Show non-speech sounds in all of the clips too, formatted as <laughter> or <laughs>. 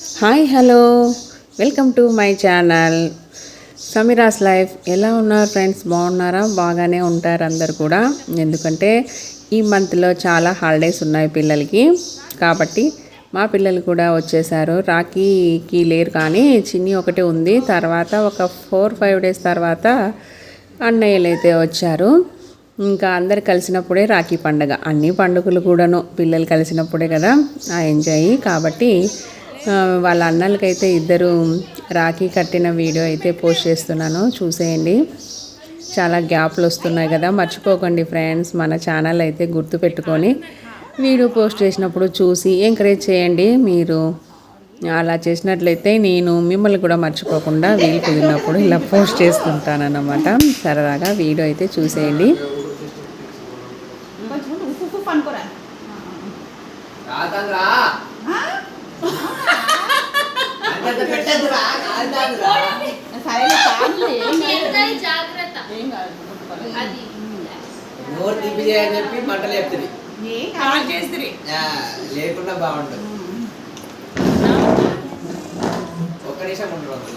Hi hello. Welcome to my channel. Sameera's life. ఎలా ఉన్నారు friends? బాగున్నారా? బాగానే ఉంటారు అందరు కూడా. ఎందుకంటే ఈ మంత్లో చాలా హాలిడేస్ ఉన్నాయి పిల్లలకి. కాబట్టి మా పిల్లలు కూడా వచ్చేసారు. రాఖీకి లేరు కానీ చిన్ని ఒకటి ఉంది. తర్వాత ఒక ఫోర్ ఫైవ్ డేస్ తర్వాత అన్నయ్యలు అయితే వచ్చారు. ఇంకా అందరు కలిసినప్పుడే రాఖీ పండగ. అన్ని పండుగలు కూడాను పిల్లలు కలిసినప్పుడే కదా. ఆ ఎంజాయ్. కాబట్టి వాళ్ళ అన్నలకైతే ఇద్దరు రాఖీ కట్టిన వీడియో అయితే పోస్ట్ చేస్తున్నాను. చూసేయండి. చాలా గ్యాప్లు వస్తున్నాయి కదా. మర్చిపోకండి ఫ్రెండ్స్ మన ఛానల్ అయితే గుర్తుపెట్టుకొని వీడియో పోస్ట్ చేసినప్పుడు చూసి ఎంకరేజ్ చేయండి. మీరు అలా చేసినట్లయితే నేను మిమ్మల్ని కూడా మర్చిపోకుండా వీలు కుదిరినప్పుడు ఇలా పోస్ట్ చేస్తుంటానన్నమాట. సరదాగా వీడియో అయితే చూసేయండి కొంచెం ఉప్పు ఉప్పు అనుకోరా కాదంద్రా అంతంత పెట్టద్దురా కాదంద్రా సరే చాలు ఏం కాదు. ఎంతది జాగ్రత్త ఏం కాదు ముట్టుకోలేదు. అది నోరు తిప్పి చేయని చెప్పి కాదు. ఆ, లేకుండా బాగుంటుంది. ఒక్క నిమిషం ఉండరు అన్నా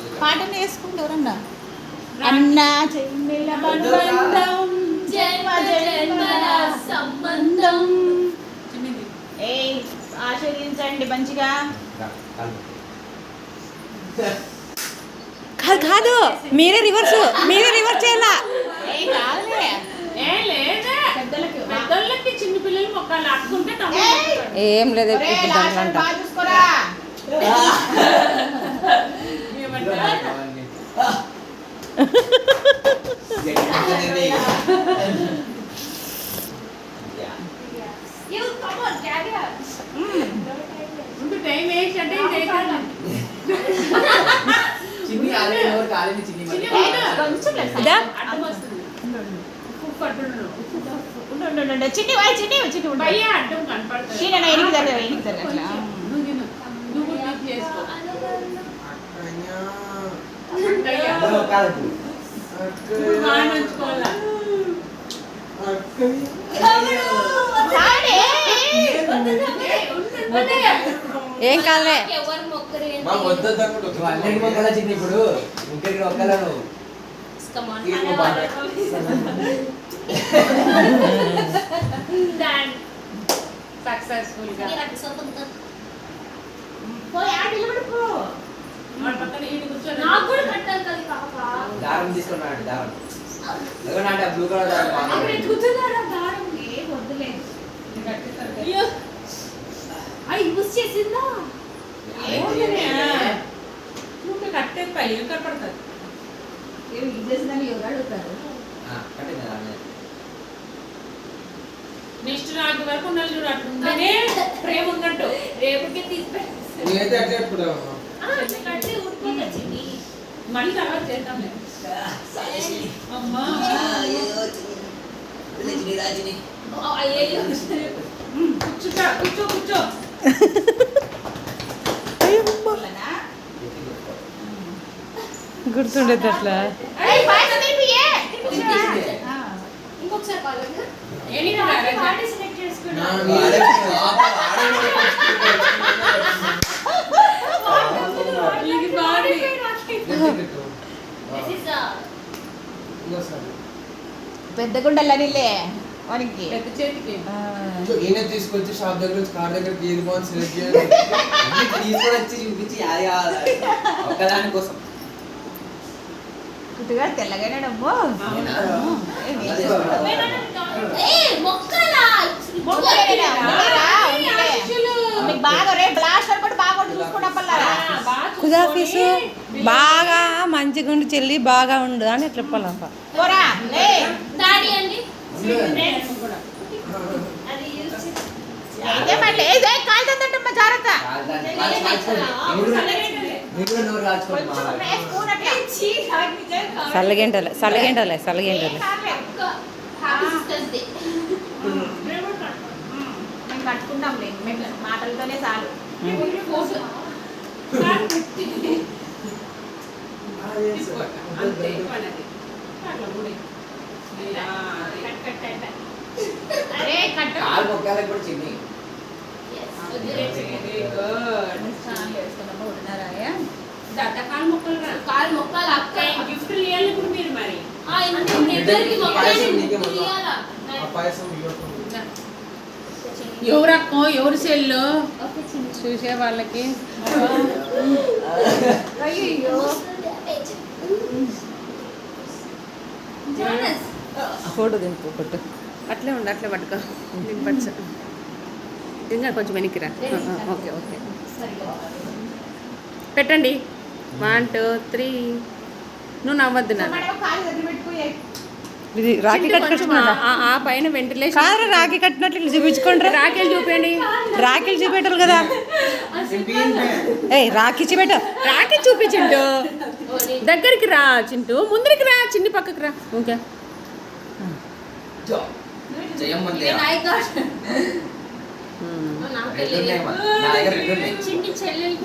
సంబంధం. ఏ మంచిగా. కాదు కాదు మీరే రివర్స్ మీరే రివర్స్ చేయాలా? చిన్న పిల్లలు మొక్కలు అట్టుకుంటే! ఏం లేదు ఇప్పుడు దాంట్లో అంట టైం వేస్ట్ అంటే. చిన్ని చిన్ని కొంచెం లేదు. అడ్డం వస్తుంది. ఉప్పు. ఉండు. చిట్టి వాయి చిట్టి చిట్టి ఉండు. పయ్య అడ్డం కనపడుతుంది. చిన్న నా ఎనికి దగ్గర ఎనికి దగ్గర అట్లా. ఏం మా వద్దు చిన్ని ఇప్పుడు. ఇంటికి ఒక్కలా నువ్వు. కమాన్ తీసుకో బాగా. దాన్ సక్సెస్ఫుల్ గా మీరు అటు సొంతం పోయి ఆడ నిలబడిపో. వాడి పక్కన ఈడు కూర్చొని నాకు కూడా కట్టాలి కదా పాప దారం తీసుకున్నాడు దారం ఎందుకంటే బ్లూ కలర్ దారం అక్కడ బాగుంది. ఎత్తుకుతున్నారా దారం ఏ వద్దులే. అయ్యో అయ్యి యూస్ చేసిందా ఏంటి? నువ్వు కట్టేది పై కనపడుతుంది ఏమి ఇది చేసిందని ఎవరు అడుగుతారు? నెక్స్ట్ నాకు వరకు ఉండాలి చూడు అట్లా ఉంటేనే ప్రేమ ఉన్నట్టు పెట్టేసి నేనైతే అట్లే ఎప్పుడు కట్టి మళ్ళీ తర్వాత అమ్మా. చిన్ని రా చిన్ని. అయ్యో కూర్చుంటా కూర్చో కూర్చో. <laughs> ఇది బాగుంది పెద్ద గుండెలనిలే వానికి. పెద్ద చేతికి. ఈయన తీసుకొచ్చి షాప్ దగ్గర నుంచి కార్ దగ్గర ఏది బాగుంది సెలెక్ట్ చేయాలి అన్ని తీసుకొని వచ్చి చూపించి అది కావాలి. ఒక్కదాని కోసం కుట్టుగా తెల్లగానే డబ్బు. బాగా రే బ్లాస్ట్ అనుకుంటే బాగా కొట్టి చూసుకోవడం పల్లారా కుదాఫీసు బాగా మంచిగా ఉండి చెల్లి బాగా ఉండు అని చెప్పాలప్ప అయితే మళ్ళీ జాగ్రత్త. చల్లగంటలే చల్లగంటలే చల్లగంటలే మాటలతోనే చాలు. అంతే కట్టు కాలు మొక్కలు రా మొక్కలు అక్క గిఫ్ట్ ఇవ్వాలి ఇప్పుడు మీరు. మరి. ఎవరు అక్క? ఎవరు సెల్లు ఓకే. చూసే వాళ్ళకి. జోనస్. ఫోటో దింపు ఫోటో. అట్లే ఉండు అట్లే పట్టుకో. దింపచ్చు. ఇంకా కొంచెం వెనక్కిరా. Okay okay. సరిగా. పెట్టండి. వన్ టూ త్రీ నువ్వు నవ్వద్దు ఇది రాఖీ కట్టుకుంటున్నా ఆ- పైన వెంటిలేషన్ కాదు రాఖీ కట్టినట్లు చూపించుకోండి రాకెల్ చూపండి రాఖీలు చూపెట్టాలి కదా. ఏయ్ రాఖీ చూపెట్ట చూపించిండు ఓ, నీ- దగ్గరికి రా చింటూ. ముందరికి రా చిన్ని పక్కకి రా. ఓకే. Hmm. చెల్లెలు.